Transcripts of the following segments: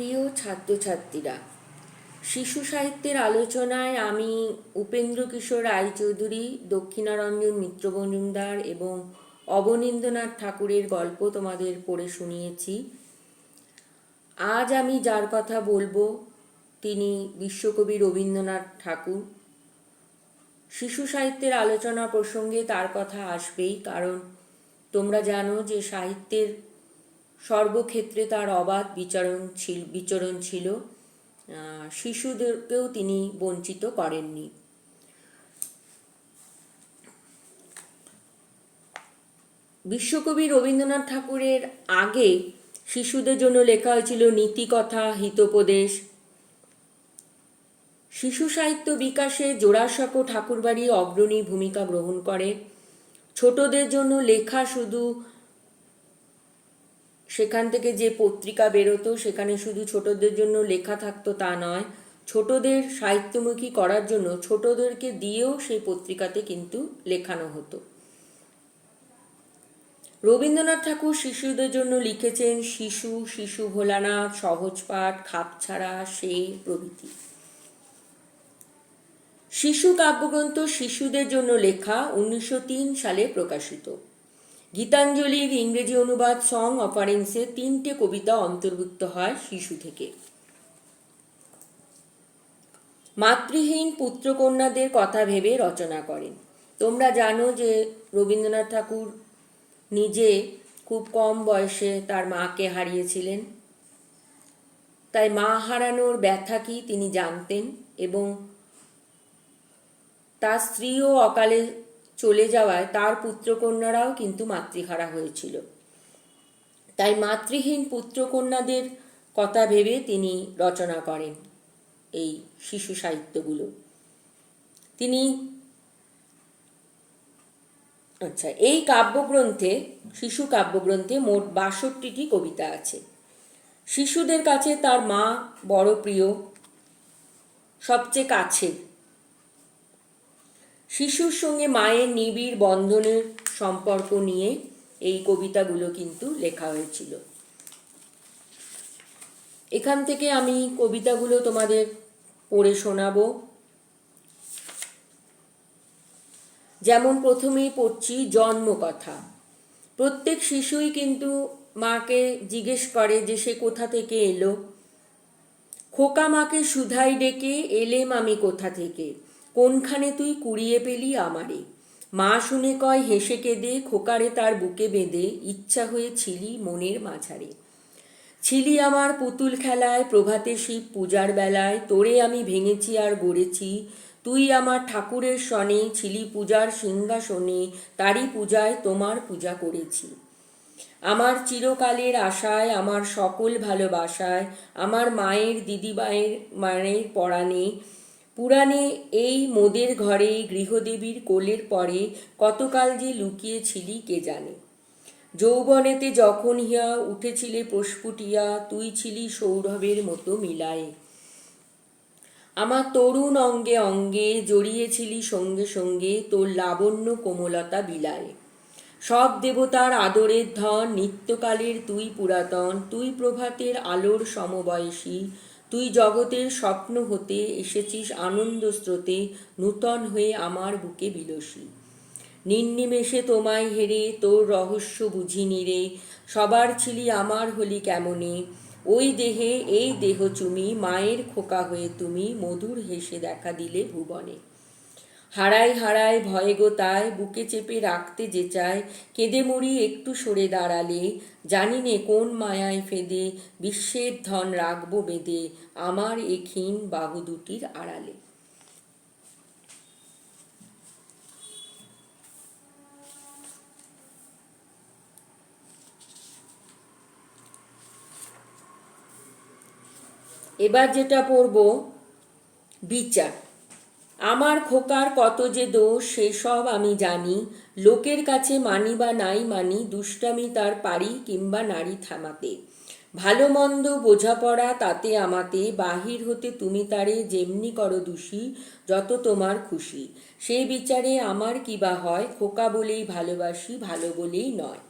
প্রিয় ছাত্রছাত্রীরা, শিশু সাহিত্যের আলোচনায় আমি উপেন্দ্র কিশোর রায়চৌধুরী, দক্ষিণারঞ্জন মিত্র মজুমদার এবং অবনীন্দ্রনাথ ঠাকুরের গল্প তোমাদের পড়ে শুনিয়েছি। আজ আমি যার কথা বলব, তিনি বিশ্বকবি রবীন্দ্রনাথ ঠাকুর। শিশু সাহিত্যের আলোচনা প্রসঙ্গে তার কথা আসবেই, কারণ তোমরা জানো যে সাহিত্যের সর্বক্ষেত্রে তার অবাধ বিচারণ ছিল, বিচরণ ছিল। শিশুদেরকেও তিনি বঞ্চিত করেননি। বিশ্বকবি রবীন্দ্রনাথ ঠাকুরের আগে শিশুদের জন্য লেখা হয়েছিল নীতিকথা, হিতোপদেশ। শিশু সাহিত্য বিকাশে জোড়াসাঁকো ঠাকুরবাড়ি অগ্রণী ভূমিকা গ্রহণ করে। ছোটদের জন্য লেখা শুধু সেখান থেকে যে পত্রিকা বেরোতো, সেখানে শুধু ছোটদের জন্য লেখা থাকতো তা নয়, ছোটদের সাহিত্যমুখী করার জন্য ছোটদেরকে দিয়েও সেই পত্রিকাতে কিন্তু লেখানো হতো। রবীন্দ্রনাথ ঠাকুর শিশুদের জন্য লিখেছেন শিশু শিশু ভোলানাথ সহজপাঠ খাপছাড়া, সে প্রভৃতি। শিশু কাব্যগ্রন্থ শিশুদের জন্য লেখা উনিশশো তিন সালে প্রকাশিত। গীতাঞ্জলির ইংরেজি অনুবাদ, সং অফারেন্সে তিনটে কবিতা অন্তর্ভুক্ত হয় শিশু থেকে। মাতৃহীন পুত্রকন্যাদের কথা ভেবে রচনা করেন। তোমরা জানো যে রবীন্দ্রনাথ ঠাকুর নিজে খুব কম বয়সে তার মাকে হারিয়েছিলেন। তাই মা হারানোর ব্যথা কি তিনি জানতেন এবং তার স্ত্রীও অকালে চলে যাওয়ায় তার পুত্রকন্যারাও কিন্তু মাতৃহারা হয়েছিল। তাই মাতৃহীন পুত্রকন্যাদের কথা ভেবে তিনি রচনা করেন এই শিশু সাহিত্যগুলো। তিনি আচ্ছা এই কাব্যগ্রন্থে, শিশু কাব্যগ্রন্থে মোট বাষট্টিটি কবিতা আছে। শিশুদের কাছে তার মা বড় প্রিয়, সবচেয়ে কাছের শিশুর সঙ্গে মায়ের নিবিড় বন্ধনের সম্পর্ক নিয়ে এই কবিতাগুলো কিন্তু লেখা হয়েছিল। এখান থেকে আমি কবিতাগুলো তোমাদের পড়ে শোনাবো। যেমন প্রথমেই পড়ছি জন্ম কথা প্রত্যেক শিশুই কিন্তু মাকে জিজ্ঞেস করে যে সে কোথা থেকে এলো। খোকা মাকে সুধাই ডেকে এলেম আমি কোথা থেকে? কোনখানে তুই কুড়িয়ে পেলি আমারে? মা শুনে কয় হেসে কেঁদে খোকারে তার বুকে বেঁধে, ইচ্ছা হয়েছিলি মনের মাঝারে। ছিলি আমার পুতুল খেলায়, প্রভাতে শিব পূজার বেলায়, তোরে আমি ভেঙেছি আর গড়েছি। তুই আমার ঠাকুরের সনে ছিলি পূজার সিংহাসনে, তারই পূজায় তোমার পূজা করেছি। আমার চিরকালের আশায়, আমার সকল ভালোবাসায়, আমার মায়ের, দিদিমায়ের, মায়ের পরাণে পুরাণে এই মোদের ঘরে গৃহদেবীর কোলের পরে কতকাল যে লুকিয়েছিলি কে জানে। যৌবনেতে যখন হিয়া উঠেছিলে প্রস্ফুটিয়া, তুই ছিলি সৌরভের মতো মিলায়ে। আমার তরুণ অঙ্গে অঙ্গে জড়িয়েছিলি সঙ্গে সঙ্গে তোর লাবণ্য কোমলতা বিলায়ে। সব দেবতার আদরের ধন, নিত্যকালের তুই পুরাতন, তুই প্রভাতের আলোর সমবয়সী তুই জগতের স্বপ্ন হতে এসেছিস আনন্দ স্রোতে, নূতন হয়ে আমার বুকে বিলসী। নির্নিমেষে তোমায় হেরে তোর রহস্য বুঝিনি রে সবার ছিলি আমার হলি কেমনে? ওই দেহে, এই দেহ চুমি, মায়ের খোকা হয়ে তুমি মধুর হেসে দেখা দিলে ভুবনে। হারাই হারাই ভয়ে গো তাই, বুকে চেপে রাখতে যে চায় কেঁদে মরি একটু সরে দাঁড়ালে, জানি নে কোন মায়ায় ফেদে, বিশ্বের ধন রাখব বেঁধে আমার এ ক্ষীণ বাহু দুটির আড়ালে। এবার যেটা পড়ব, বিচার। আমার খোকার কত যে দোষ সেসব আমি জানি। লোকের কাছে মানি বা নাই মানি, দুষ্টামি তার পারি কিংবা নারী থামাতে। ভালো মন্দ বোঝাপড়া তাতে আমাতে, বাহির হতে তুমি তারে যেমনি করো দোষী, যত তোমার খুশি। সেই বিচারে আমার কিবা হয়, খোকা বলেই ভালোবাসি, ভালো বলেই নয়।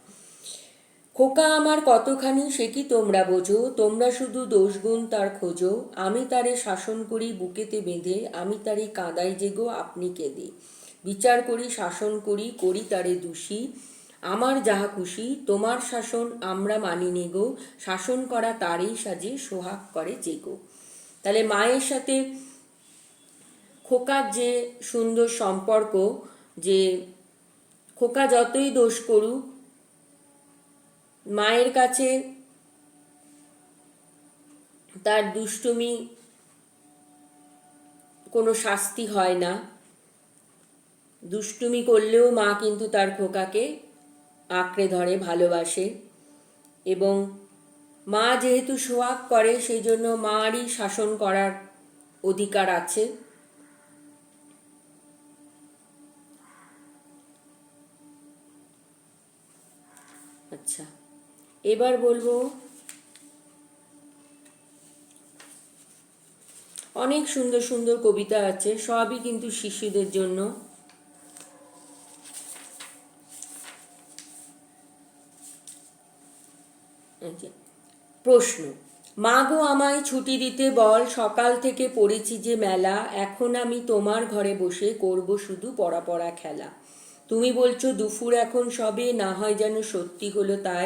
খোকা আমার কতখানি সে কি তোমরা বোঝো? তোমরা শুধু দোষগুণ তার খোঁজো। আমি তারে শাসন করি বুকেতে বেঁধে, আমি তারে কাঁদাই জেগো, আপনি কেঁদে। বিচার করি, শাসন করি করি তারে দোষী। আমার যাহা খুশি, তোমার শাসন আমরা মানি নেগো। শাসন করা তারই সাজে, সোহাগ করে জেগো। তাহলে মায়ের সাথে খোকার যে সুন্দর সম্পর্ক, যে খোকা যতই দোষ করুক মায়ের কাছে তার দুষ্টুমি কোনো শাস্তি হয় না। দুষ্টুমি করলেও মা কিন্তু তার খোকাকে আঁকড়ে ধরে, ভালোবাসে এবং মা যেহেতু সোহাগ করে সেই জন্য মারই শাসন করার অধিকার আছে। এবার বলব, অনেক সুন্দর সুন্দর কবিতা আছে, সবই কিন্তু শিশুদের জন্য। প্রশ্ন, মা গো আমায় ছুটি দিতে বল, সকাল থেকে পড়েছি যে মেলা, এখন আমি তোমার ঘরে বসে করব শুধু পড়া পড়া খেলা। তুমি বলছো দুপুর এখন সবে, না হয় যেন সত্যি হলো তাই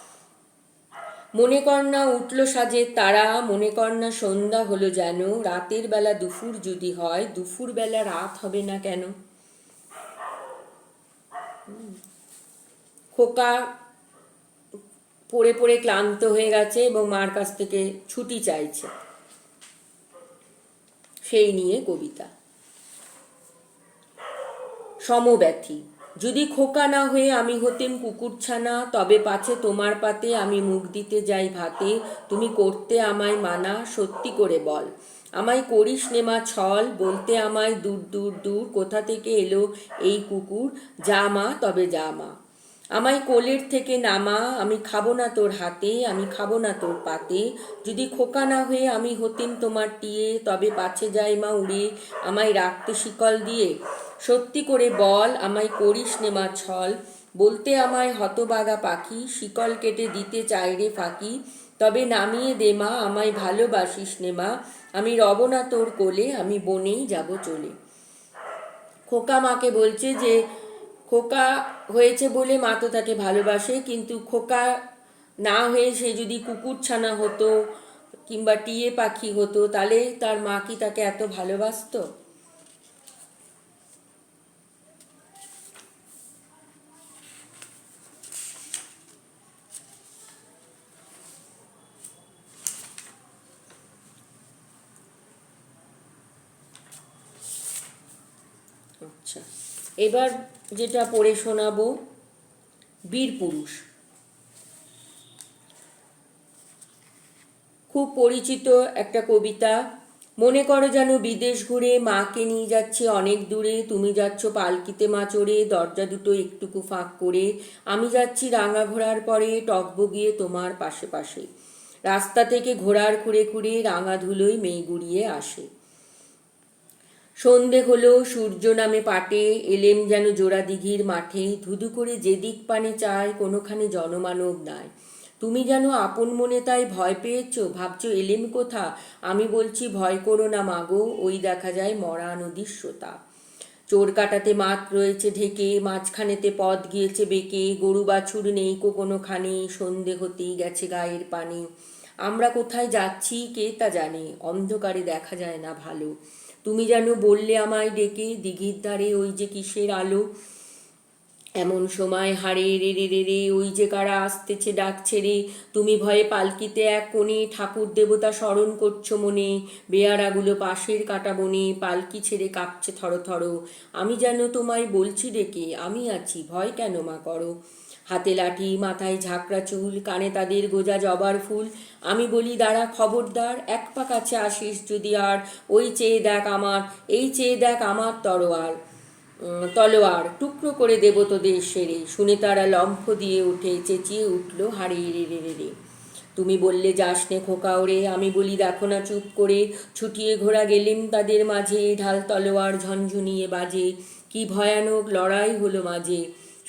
মনে না উঠল সাজে তারা মনে না সন্ধ্যা হলো যেন। রাতের বেলা দুপুর যদি হয়, দুপুর বেলা রাত হবে না কেন? খোকা পড়ে পড়ে ক্লান্ত হয়ে গেছে এবং মার কাছ থেকে ছুটি চাইছে। সেই নিয়ে কবিতা। সমব্যথী। যদি খোকা না হয়ে আমি হতেম কুকুরছানা, তবে পাছে তোমার পাতে আমি মুখ দিতে যাই ভাতে। তুমি করতে আমায় মানা, সত্যি করে বল। আমায় করিস নেমা ছল, বলতে আমায় দূর দূর দূর, কোথা থেকে এলো এই কুকুর? যা মা, তবে যা মা। আমায় কোলের থেকে নামা, আমি খাব না তোর হাতে, আমি খাব না তোর পাতে। যদি খোকা না হয়ে আমি হতেম তোমার টিয়ে, তবে পাছে যাই মা উড়ে। আমায় রাখতে শিকল দিয়ে। সত্যি করে বল, আমায় করিস নেমা ছল। বলতে আমায় হতবাগা পাখি, শিকল কেটে দিতে চাই রে ফাঁকি। তবে নামিয়ে দে মা, আমায় ভালোবাসিস নেমা আমি রব না তোর কোলে, আমি বনেই যাব চলে। খোকা মাকে বলছে যে, খোকা হয়েছে বলে মা তো তাকে ভালোবাসে, কিন্তু খোকা না হয়ে সে যদি কুকুর ছানা হতো কিংবা টিয়ে পাখি হতো, তাহলে তার মা কি তাকে এত ভালোবাসতো আচ্ছা এবার যেটা পড়ে শোনাবো, বীর পুরুষ। খুব পরিচিত একটা কবিতা, মনে করো যেন বিদেশ ঘুরে মাকে নিয়ে যাচ্ছে অনেক দূরে, তুমি যাচ্ছ পালকিতে মা চড়ে, দরজা দুটো একটুকু ফাঁক করে, আমি যাচ্ছি রাঙা ঘোড়ার পরে টকবগিয়ে তোমার পাশে পাশে। রাস্তা থেকে ঘোড়ার খুঁড়ে খুঁড়ে রাঙা ধুলোয় মেয়ে গুড়িয়ে আসে। সন্ধে হলো, সূর্য নামে পাটে, এলেম যেন জোড়া দিঘির মাঠে, ধুধু করে যেদিক পানে চায়, কোনোখানে জনমানব নাই। তুমি যেন আপন মনে তাই ভয় পেয়েছ, ভাবছ এলেম কোথা? আমি বলছি ভয় করো না মাগো, ওই দেখা যায় মরা নদীর শ্রোতা চোর কাটাতে মাঠ রয়েছে ঢেকে, মাঝখানেতে পথ গিয়েছে বেঁকে, গরু বাছুর নেই কো কোনোখানে, সন্ধে হতেই গেছে গায়ের পানি। আমরা কোথায় যাচ্ছি কে তা জানে, অন্ধকারে দেখা যায় না ভালো। তুমি যেন বললে আমায় ডেকে, দিঘির ধারে ওই যে কিসের আলো? এমন সময় হারে রে রে রে রে, ওই যে কারা আসতেছে, ডাকছে রে। তুমি ভয়ে পালকিতে এক কোণে ঠাকুর দেবতা স্মরণ করছ মনে। বেয়ারাগুলো পাশের কাটা বনে পালকি ছেড়ে কাঁপছে থর থর। আমি যেন তোমায় বলছি ডেকে, আমি আছি, ভয় কেন মা করো? হাতে লাঠি, মাথায় ঝাঁকড়া চুল, কানে তাদের গোজা জবার ফুল। আমি বলি, দাঁড়া, খবরদার, এক পা কাছে আসিস যদি আর। ওই চেয়ে দেখ আমার, এই চেয়ে দেখ আমার তরোয়ার তলোয়ার, টুকরো করে দেব তোদের সেরে। শুনে তারা লম্ফ দিয়ে উঠে চেঁচিয়ে উঠল হারিয়ে রে রে রে রে। তুমি বললে যাস নে খোকা ওরে। আমি বলি, দেখো না চুপ করে, ছুটিয়ে ঘোড়া গেলেম তাদের মাঝে। ঢাল তলোয়ার ঝনঝুনিয়ে বাজে। কি ভয়ানক লড়াই হলো মাঝে।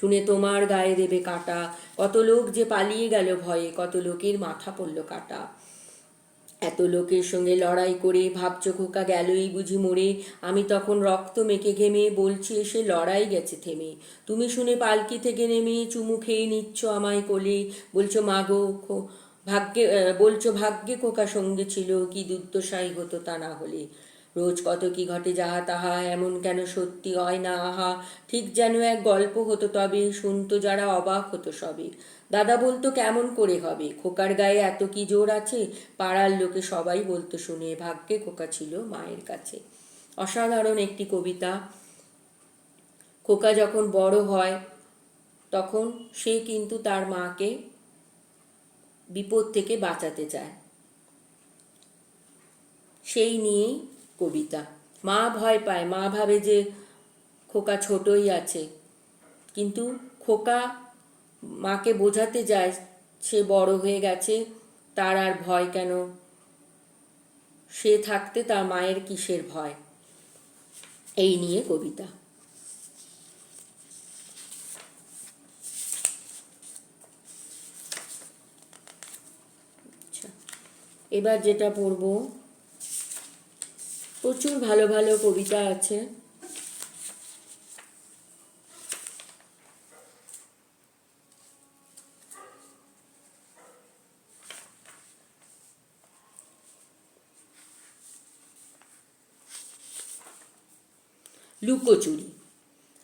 শুনে তোমার গায়ে দেবে কাটা। কত লোক যে পালিয়ে গেল ভয়ে, কত লোকের মাথা পড়ল কাটা। এত লোকের সঙ্গে লড়াই করে ভাবছ খোকা গেলই বুঝি মরে। আমি তখন রক্ত মেখে ঘেমে বলছি, এসে লড়াই গেছে থেমে। তুমি শুনে পালকি থেকে নেমে চুমু খেয়ে নিচ্ছ আমায় কোলে। বলছো মাগো ভাগ্যে বলছো, ভাগ্যে খোকা সঙ্গে ছিল, কি দুর্দশাই হতো তা না হলে। রোজ কত কি ঘটে যাহা তাহা এমন কেন সত্যি হয় না, আহা, ঠিক যেন এক গল্প হতো তবে, শুনতো যারা অবাক হতো সবে। দাদা বলতো, কেমন করে হবে? খোকার গায়ে এত কি জোর আছে? পাড়ার লোকে সবাই বলতো, শুনে ভাগ্যে খোকা ছিল মায়ের কাছে। অসাধারণ একটি কবিতা। খোকা যখন বড় হয়, তখন সে কিন্তু তার মাকে বিপদ থেকে বাঁচাতে চায়। সেই নিয়েই কবিতা। মা ভয় পায়, মা ভাবে যে খোকা ছোটই আছে। কিন্তু খোকা মাকে বোঝাতে যায়, সে বড় হয়ে গেছে, তার আর ভয় কেন? সে থাকতে তার মায়ের কিসের ভয়? এই নিয়ে কবিতা। আচ্ছা এবার যেটা পড়ব প্রচুর ভালো ভালো কবিতা আছে। লুকোচুরি।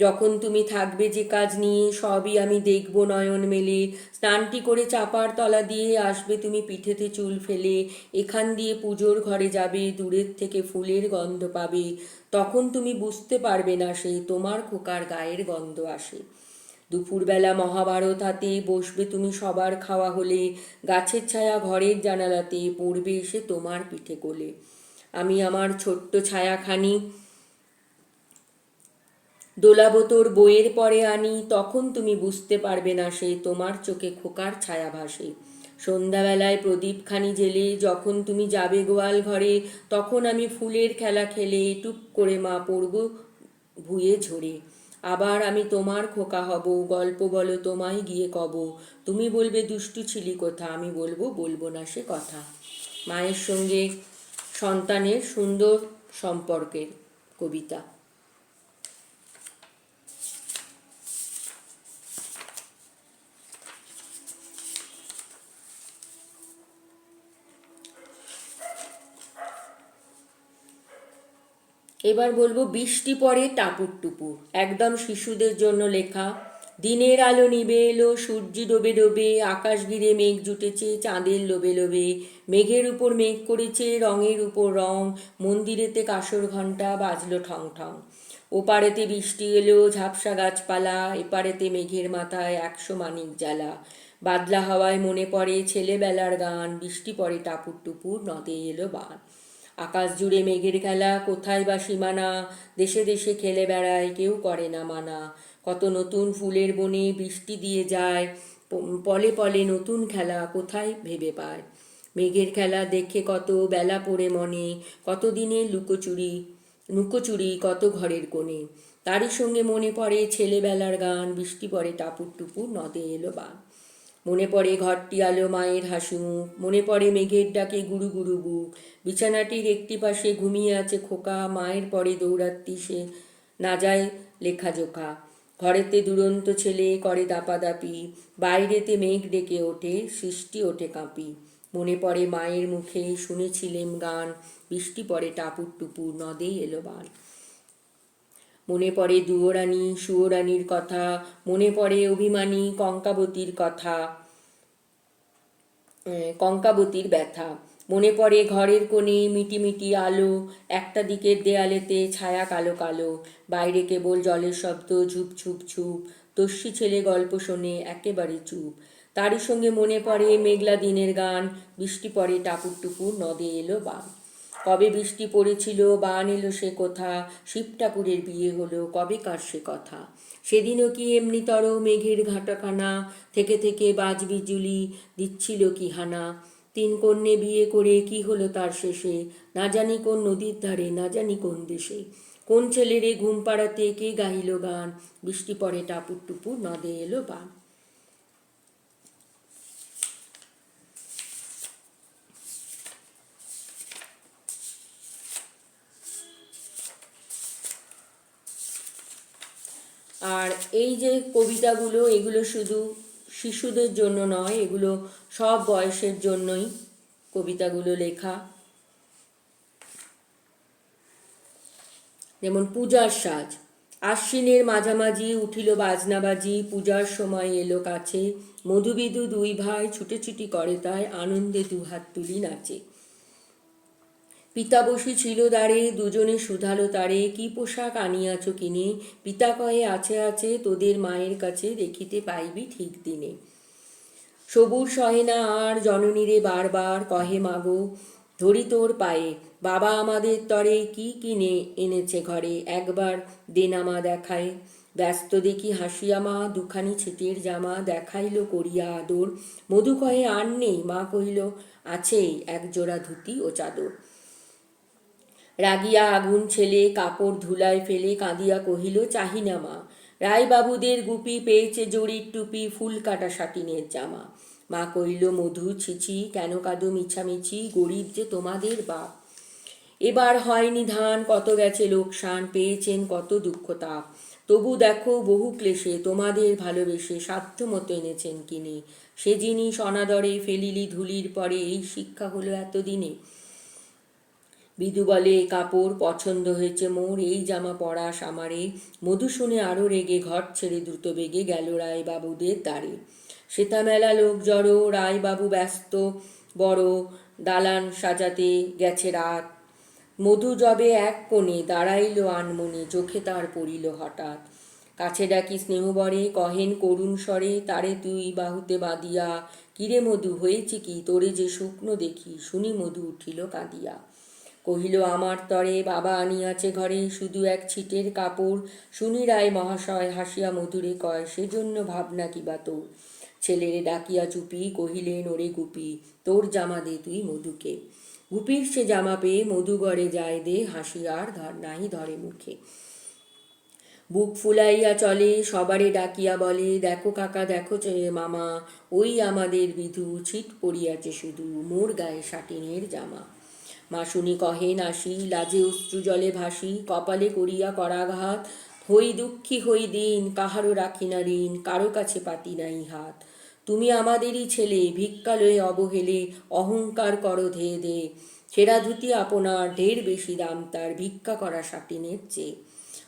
যখন তুমি থাকবে যে কাজ নিয়ে, সবই আমি দেখব নয়ন মেলে। স্নানটি করে চাপার তলা দিয়ে আসবে তুমি পিঠেতে চুল ফেলে। এখান দিয়ে পুজোর ঘরে যাবে, দূরের থেকে ফুলের গন্ধ পাবে। তখন তুমি বুঝতে পারবে না সে, তোমার খোকার গায়ের গন্ধ আসে। দুপুরবেলা মহাভারত হাতে বসবে তুমি সবার খাওয়া হলে। গাছের ছায়া ঘরের জানালাতে পড়বে এসে তোমার পিঠে কোলে। আমি আমার ছোট্ট ছায়াখানি দোলাবো তোর বইয়ের পরে আনি, তখন তুমি বুঝতে পারবে না সে তোমার চোখে খোকার ছায়া ভাসে। সন্ধ্যাবেলায় প্রদীপখানি জেলে যখন তুমি যাবে গোয়াল ঘরে, তখন আমি ফুলের খেলা খেলে টুপ করে মা পড়ব ভুয়ে ঝরে। আবার আমি তোমার খোকা হব, গল্প বলো তোমায় গিয়ে কব। তুমি বলবে দুষ্টু ছিলি কথা, আমি বলব বলব না সে কথা। মায়ের সঙ্গে সন্তানের সুন্দর সম্পর্কের কবিতা। এবার বলব বৃষ্টি পড়ে টাপুর টুপুর। একদম শিশুদের জন্য লেখা। দিনের আলো নিবে এলো, সূর্যি ডোবে ডোবে, আকাশ ঘিরে মেঘ জুটেছে, চাঁদের লোবে লোবে মেঘের উপর মেঘ করেছে, রঙের উপর রং। মন্দিরেতে কাসর ঘণ্টা বাজলো ঠং ঠং। ওপারেতে বৃষ্টি এলো, ঝাপসা গাছপালা, এপারেতে মেঘের মাথায় একশো মানিক জ্বালা। বাদলা হাওয়ায় মনে পড়ে ছেলেবেলার গান, বৃষ্টি পড়ে টাপুর টুপুর, নদে এলো বান আকাশ জুড়ে মেঘের খেলা, কোথায় বা সীমানা? দেশে দেশে খেলে বেড়ায়, কেউ করে না মানা। কত নতুন ফুলের বনে বৃষ্টি দিয়ে যায় পলে পলে নতুন খেলা কোথায় ভেবে পায়? মেঘের খেলা দেখে কত বেলা পড়ে মনে, কত দিনে লুকোচুরি লুকোচুরি কত ঘরের কোণে। তারই সঙ্গে মনে পড়ে ছেলেবেলার গান, বৃষ্টি পড়ে টাপুর টুপুর, নদে এলো বান মনে পড়ে ঘরটি আলো মায়ের হাসি, মনে পড়ে মেঘের ডাকে গুরু গুরু বুক। বিছানাটির একটি পাশে ঘুমিয়ে আছে খোকা, মায়ের পরে দৌড়াত্তি সে। না যায় লেখাজোখা ঘরেতে দুরন্ত ছেলে করে দাপাদাপি। বাইরেতে মেঘ ডেকে ওঠে, সৃষ্টি ওঠে কাঁপি। মনে পড়ে মায়ের মুখে শুনেছিলেম গান বৃষ্টি পড়ে টাপুর টুপুর নদেই এলো বান। মনে পড়ে দুয়োরানী, সুয়োরানীর কথা, মনে পড়ে অভিমানী কঙ্কাবতীর কথা। কঙ্কাবতীর ব্যথা। মনে পড়ে ঘরের কোণে মিটিমিটি আলো, একটা দিকের দেয়ালেতে ছায়া কালো কালো, বাইরে কেবল জলের শব্দ, ঝুপ ঝুপ ঝুপ তস্যি ছেলে গল্প শোনে একেবারে চুপ। তারই সঙ্গে মনে পড়ে মেঘলা দিনের গান, বৃষ্টি পড়ে টাপুর টুপুর, নদে এলো বান কবে বৃষ্টি পড়েছিল বান এলো সে কথা, শিব ঠাকুরের বিয়ে হলো, কবে কার সে কথা? সেদিনও কি এমনিতর মেঘের ঘাটাখানা, থেকে থেকে বাজ বিজুলি দিচ্ছিল কি হানা? তিন কন্যে বিয়ে করে কি হলো তার শেষে? না জানি কোন নদীর ধারে, না জানি কোন দেশে। কোন ছেলেরে ঘুম পাড়াতে কে গাইল গান? বৃষ্টি পড়ে টাপুর টুপুর, নদে এলো বান। আর এই যে কবিতাগুলো, এগুলো শুধু শিশুদের জন্য নয়, এগুলো সব বয়সের জন্যই কবিতাগুলো লেখা। যেমন পূজার সাজ, আশ্বিনের মাঝামাঝি উঠিল বাজনাবাজি পূজার সময় এলো কাছে, মধুবিধু দুই ভাই ছুটেছুটি করে তাই আনন্দে দুহাত তুলি নাচে। পিতা বসি ছিল দাঁড়ে দুজনে শুধালো তারে, কি পোশাক আনিয়াছ কিনে? পিতা কয়ে আছে আছে, তোদের মায়ের কাছে দেখিতে পাইবি ঠিক দিনে। সবুর সহে না আর জননীরে বারবার কহে, মাগো, ধরি তোর পায়ে। বাবা আমাদের তরে কি কিনে এনেছে ঘরে? একবার দেনামা দেখায়। ব্যস্ত দেখি হাসিয়া মা, দুখানি ছিটের জামা দেখাইল করিয়া আদর। মধু কহে, আর নেই? মা কহিল, আছেই এক জোড়া ধুতি ও চাদর। রাগিয়া আগুন ছেলে, কাপড় ধুলায় ফেলে কাঁদিয়া কহিল, চাহিনা মা, রায়বাবুদের গুপি পেয়েছে জড়ির টুপি, ফুল কাটা সাটিনের জামা। মা কইল মধু, ছিছি, কেন কাদো মিছামিছি, গরিব যে তোমাদের বাপ। এবার হয়নি ধান কত গেছে লোকসান, পেয়েছেন কত দুঃখ তাপ। তবু দেখো বহু ক্লেশে তোমাদের ভালোবেসে সাধ্য মতো এনেছেন কিনে। সে জিনিস অনাদরে ফেলিলি ধুলির পরে, এই শিক্ষা হলো এতদিনে। বিদু বলে, কাপড় পছন্দ হয়েছে মোর, এই জামা পরা সামারে মধু শুনে আরও রেগে, ঘর ছেড়ে দ্রুত বেগে গেল রায় বাবুদের দ্বারে। সেতা মেলা লোক জড়ো রায় বাবু ব্যস্ত, বড় দালান সাজাতে গেছে রাত। মধু জবে এক কোণে দাঁড়াইল আনমনে, চোখে তার পড়িল হঠাৎ। কাছে ডাকি স্নেহবরে কহেন করুণ স্বরে, তারে তুই বাহুতে বাঁধিয়া। কিরে মধু, হয়েছে কি? তোরে যে শুকনো দেখি, শুনি মধু উঠিল কাঁদিয়া। কহিল, আমার তরে বাবা আনিয়াছে ঘরে শুধু এক ছিটের কাপড়। শুনি রায় মহাশয়, হাসিয়া মধুরে কয়, সেজন্য ভাবনা কিবা তোর? ছেলেরে ডাকিয়া চুপি কহিলেন, ওরে গুপি, তোর জামা দে তুই মধুকে। গুপির সে জামা পেয়ে মধু গড়ে যায় দে হাসিয়ার ধর নাহি ধরে মুখে। বুক ফুলাইয়া চলে, সবারে ডাকিয়া বলে, দেখো কাকা, দেখো মামা, ওই আমাদের বিধু, ছিট পড়িয়াছে শুধু, মোর গায়ে সাটিনের জামা। মা শুনি কহেন আসি লাজে অশ্রু জলে ভাসি, কপালে করিয়া করাঘাত। হই দুঃখী হই দিন, কাহারও রাখি না ঋণ, কারও কাছে পাতি নাই হাত। তুমি আমাদেরই ছেলে ভিক্ষা লয়ে অবহেলে, অহংকার করো ধে দে ছেঁড়া ধুতি আপনার, ঢের বেশি দাম তার, ভিক্ষা করা সাটিনের চেয়ে।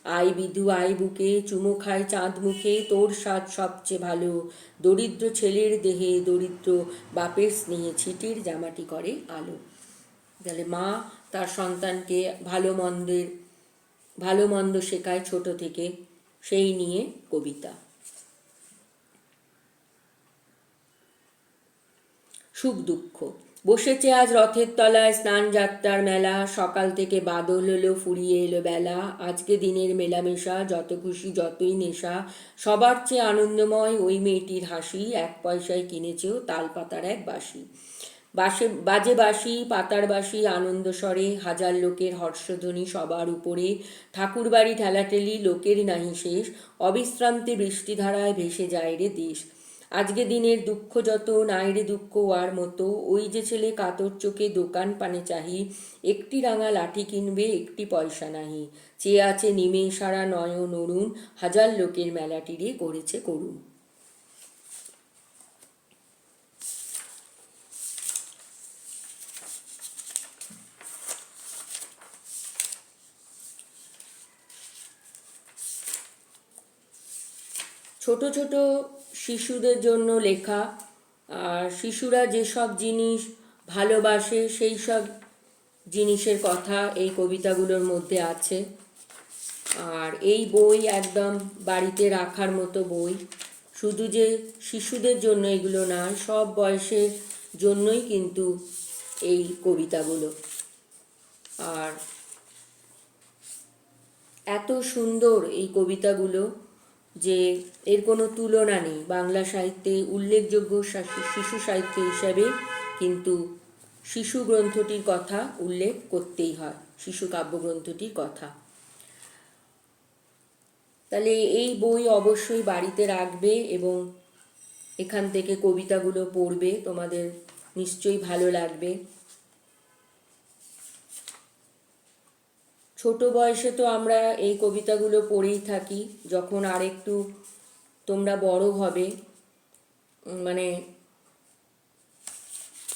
আই বিধু আই বুকে, চুমো খায় চাঁদ মুখে, তোর স্বাদ সবচেয়ে ভালো। দরিদ্র ছেলের দেহে দরিদ্র, বাপের স্নেহে ছিটির জামাটি করে আলো। তাহলে মা তার সন্তানকে ভালো মন্দের ভালো মন্দ শেখায় ছোট থেকে, সেই নিয়ে কবিতা। সুখ দুঃখ। বসেছে আজ রথের তলায় স্নান যাত্রার মেলা, সকাল থেকে বাদল হলো ফুরিয়ে এলো বেলা। আজকে দিনের মেলামেশা, যত খুশি যতই নেশা, সবার চেয়ে আনন্দময় ওই মেয়েটির হাসি, এক পয়সায় কিনেছেও তাল পাতার এক বাসি বাসে, বাজে বাসি পাতার বাসি আনন্দ স্বরে, হাজার লোকের হর্ষধ্বনি সবার উপরে, ঠাকুরবাড়ি ঠেলাঠেলি, লোকের নাহি শেষ, অবিশ্রান্তি বৃষ্টিধারায় ভেসে যায় রে দেশ। আজকে দিনের দুঃখ যত নাই রে দুঃখ আর মতো, ওই যে ছেলে কাতর চোখে দোকান পানে চাহি, একটি রাঙা লাঠি কিনবে, একটি পয়সা নাহি। চেয়ে আছে নিমে সারা নয়ন অরুণ, হাজার লোকের মেলাটিরে করেছে করুণ। ছোট ছোট শিশুদের জন্য লেখা, আর শিশুরা যেসব জিনিস ভালোবাসে সেই সব জিনিসের কথা এই কবিতাগুলোর মধ্যে আছে। আর এই বই একদম বাড়িতে রাখার মতো বই। শুধু যে শিশুদের জন্য এগুলো না সব বয়সের জন্যই কিন্তু এই কবিতাগুলো। আর এত সুন্দর এই কবিতাগুলো। যে এর কোনো তুলনা নেই। বাংলা সাহিত্যে উল্লেখযোগ্য শিশু সাহিত্য হিসাবে কিন্তু শিশু গ্রন্থটির কথা উল্লেখ করতেই হয়। শিশু কাব্যগ্রন্থটির কথা। তাহলে এই বই অবশ্যই বাড়িতে রাখবে এবং এখান থেকে কবিতাগুলো পড়বে। তোমাদের নিশ্চয়ই ভালো লাগবে। ছোট বয়সে তো আমরা এই কবিতাগুলো পড়েই থাকি, যখন আরেকটু তোমরা বড় হবে মানে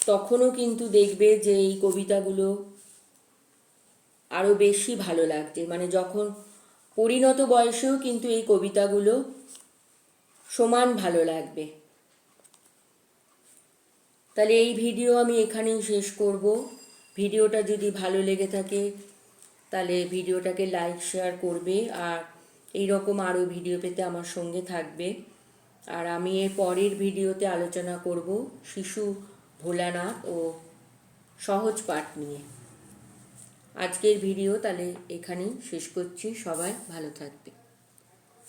তখনও কিন্তু দেখবে যে এই কবিতাগুলো আরও বেশি ভালো লাগছে। মানে যখন পরিণত বয়সেও কিন্তু এই কবিতাগুলো সমান ভালো লাগবে। তাহলে এই ভিডিও আমি এখানেই শেষ করব। ভিডিওটা যদি ভালো লেগে থাকে তাহলে ভিডিওটাকে লাইক শেয়ার করবে আর এই রকম আরও ভিডিও পেতে আমার সঙ্গে থাকবে। আর আমি এর পরের ভিডিওতে আলোচনা করব শিশু, ভোলানাথ ও সহজ পাঠ নিয়ে। আজকের ভিডিও তাহলে এখানেই শেষ করছি। সবাই ভালো থাকবে।